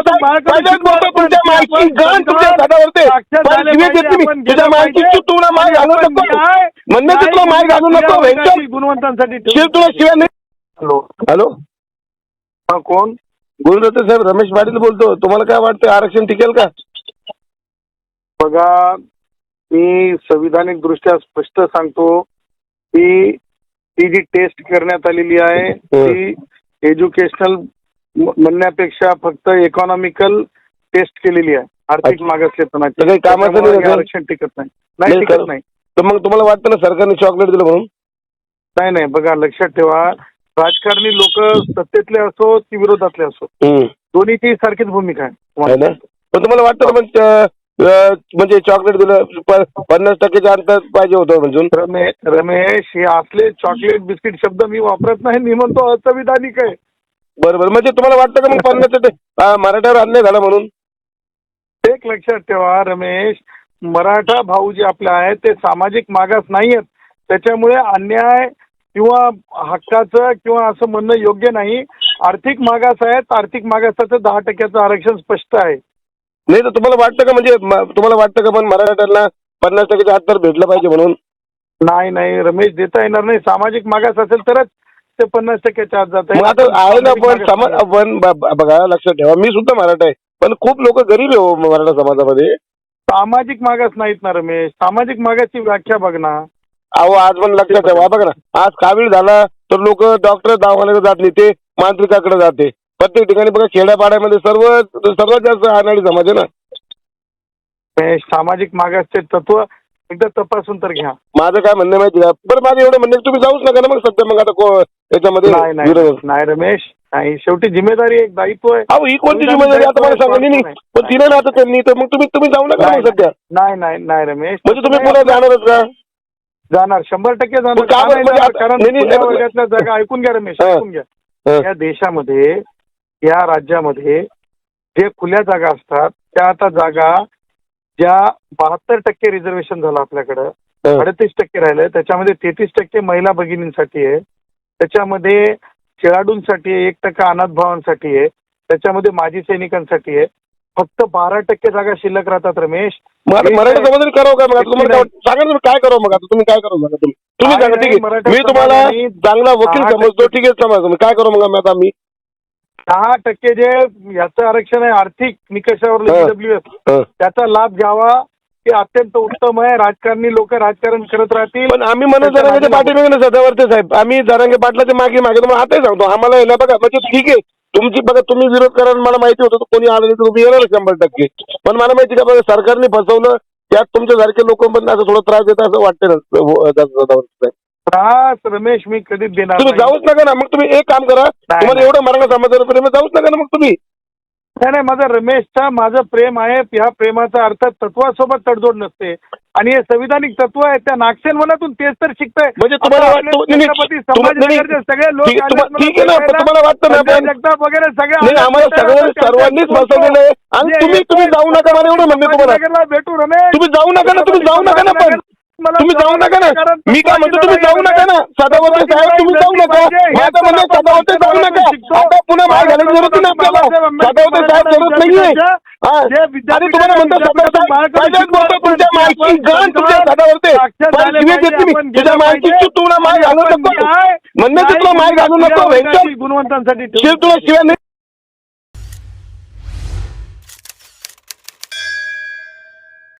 तुमच्या माहिती गण तुमच्या झाडावरती. तुझ्या तुला माय घालू नको. म्हणण्याची तुला माय घालू नको. वेंकट गुणवंतांसाठी शिव तुला शिव्या नाही. हॅलो. हॅलो. हा कोण? गुरुदत्त साहेब रमेश पाटील बोलतो. तुम्हाला काय वाटतं आरक्षण टिकेल का? बघा मी संविधानिक दृष्ट्या स्पष्ट सांगतो की ती जी टेस्ट करण्यात आलेली आहे ती एज्युकेशनल म्हणण्यापेक्षा फक्त इकॉनॉमिकल टेस्ट केलेली आहे. आर्थिक. मागासलेपणाची काही कामाचं नाही? आरक्षण टिकत नाही. नाही नाही टिकत खरं. नाही. तर मग तुम्हाला वाटतं ना सरकारने चॉकलेट दिलं म्हणून? नाही नाही. बघा लक्षात ठेवा. राजकारणी लोक सत्तेतले असो की विरोधातले असो हम्म. दोन्हीची सारखीच भूमिका आहे. ना? पण तुम्हाला वाटतं ना पण अं, अं, म्हणजे चॉकलेट दिलं प- पन्नास टक्केच्या अंतर पाहिजे होतं म्हणजे रमे रमेश हे असले चॉकलेट बिस्किट शब्द मी वापरत नाही. मी म्हणतो असंविधानिक आहे. बरं बरं म्हणजे तुम्हाला वाटतं का मग पन्नास टक्के अं, मराठ्यावर अन्याय झाला म्हणून? एक लक्षात ठेवा रमेश. मराठा भाऊ जे आपले आहेत ते सामाजिक मागास नाही आहेत त्याच्यामुळे अन्याय किंवा हक्काचं किंवा असं म्हणणं योग्य नाही. आर्थिक मागास आहेत आर्थिक मागासाचं दहा टक्क्याचं आरक्षण स्पष्ट आहे. नाही तर तुम्हाला वाटतं का म्हणजे म- तुम्हाला वाटतं का पण मराठ्यांना पन्नास टक्केच्या अंतर भेटलं पाहिजे म्हणून? नाही नाही रमेश देता येणार नाही. सामाजिक मागास असेल तरच ते पन्नास टक्क्याच्या आत जात मग आता आहे ना पण समा पण ब- ब- बघा लक्षात ठेवा मी सुद्धा मराठा आहे पण खूप लोक गरीब आहे हो मराठा समाजामध्ये. सामाजिक मागास नाहीत ना रमेश. सामाजिक मागासची व्याख्या बघ ना. अहो आज पण लक्षात ठेवा बघा ना. आज कावीळ झाला तर लोक डॉक्टर दवाखान्याकडे जात नाही ते मांत्रिकाकडे जाते. प्रत्येक ठिकाणी बघा खेड्यापाड्यामध्ये सर्व सर्वात जास्त अनाडी समाज आहे ना. सामाजिक मागासचे तत्व एकदा तपासून तर घ्या माझं काय म्हणणं माहिती का बरं माझं एवढं म्हणणं तुम्ही जाऊच नका ना मग सध्या मग आता को- याच्यामध्ये नाही नाही विरोध. नाही रमेश नाही शेवटी जिम्मेदारी एक दायित्व आहे अहो ही कोणती जिम्मेदारी आता मला सांगा नाही नाही. पण तिने ना आता त्यांनी तर मग तुम्ही तुम्ही जाऊ नका ना नाही मग सध्या नाही नाही नाही रमेश म्हणजे तुम्ही पुन्हा जाणारच का जाणार शंभर टक्के जाणार मग का बरं म्हणजे? आता- कारण नाही, नाही, खुल्या नाही, वर्गातल्या जागा ऐकून घ्या रमेश हा. ऐकून घ्या हं. या देशामध्ये या राज्यामध्ये जे खुल्या जागा असतात त्या आता जागा ज्या बहात्तर टक्के रिझर्वेशन झालं आपल्याकडं. अडतीस टक्के राहिलं त्याच्यामध्ये तेहतीस टक्के महिला भगिनींसाठी आहे. त्याच्यामध्ये खेळाडूंसाठी आहे एक टक्का अनाथ भावांसाठी आहे. त्याच्यामध्ये माजी सैनिकांसाठी आहे. फक्त बारा टक्के जागा शिल्लक राहतात रमेश. मग मराठी समाजाने करावं काय मग? तुम्हाला? सांगा तुम्ही काय करावं मग? आता तुम्ही काय करावं सांगा तुम्ही? तुम्ही सांगा ठीक आहे. मराठा मी तुम्हाला चांगला वकील समजतो ठीक आहे समजा तुम्ही काय करू मग आता आम्ही दहा टक्के जे याचं आरक्षण आहे आर्थिक निकषावर हं. त्याचा लाभ घ्यावा. हे अत्यंत उत्तम आहे. राजकारणी लोक राजकारण करत राहतील. पण आम्ही म्हणत जरांगे मागे पाठीमागे ना सदावरते साहेब. आम्ही जरांगे पाटलाच्या मागे मागे. तुम्हाला आताही सांगतो. आम्हाला ना बघा म्हणजे ठीक आहे. तुमची बघा तुम्ही विरोध करा आणि मला माहिती होतं कोणी आलं नाही तर तुम्ही येणार शंभर टक्के. पण मला माहिती का बघा सरकारने फसवलं त्यात तुमच्यासारखे लोक पण असं थोडं त्रास देतात असं वाटतं ना सदावर्ते साहेब त्रास रमेश मी कधीच देणार तुम्ही नाही. जाऊच नका ना. मग तुम्ही एक काम करा. तुम्हाला नाही. एवढं मराठा समाजावर प्रेम आहे, जाऊच नका ना मग तुम्ही. नाही नाही माझं रमेशचा माझं प्रेम आहे. ह्या प्रेमाचा अर्थ तत्वासोबत तडजोड नसते. आणि हे संविधानिक तत्व आहे. त्या नागसेन मनातून तेच तर शिकतंय. म्हणजे तुम्हाला आता वाटतं आपले नाही, छत्रपती नाही, तुम्हा- नाही, संभाजीनगरचे सगळे लोक ठीक- आले तुम्हा- मला ठीक आहे ना, पण भेटायला. तुम्हाला वाटतं ना संजय पण- जगताप वगैरे सगळे नाही आम्हाला भेटायला, सगळं त्यांच्या सर्वांनीच. बसवलेलं आहे. आणि जे तुम्ही तुम्ही जाऊ नका मला एवढं म्हणणे तुम्हाला. संभाजीनगरला भेटू रमेश. तुम्ही जाऊ नका ना तुम्ही जाऊ नका ना पण. तुम्ही जाऊ नका ना. मी काय म्हणतो तुम्ही जाऊ नका ना. सदावर्ते साहेब तुम्ही जाऊ नका. माझं म्हणणं आहे, सदावर्ते जाऊ नका. आता पुन्हा मार घालायची जरूरत नाही आपल्याला. सदावर्ते साहेब जरूरत नाहीये. हा. आणि तुम्हाला म्हणतो साहेब बोलतो तुमच्या माहिती गण तुमच्या सदावर्ते मी. तुझ्या माहितीची तुला माय घालू नको. म्हणण्याची तुला माय घालू नको. गुणवंतांसाठी शिव तुला शिव्या नाही.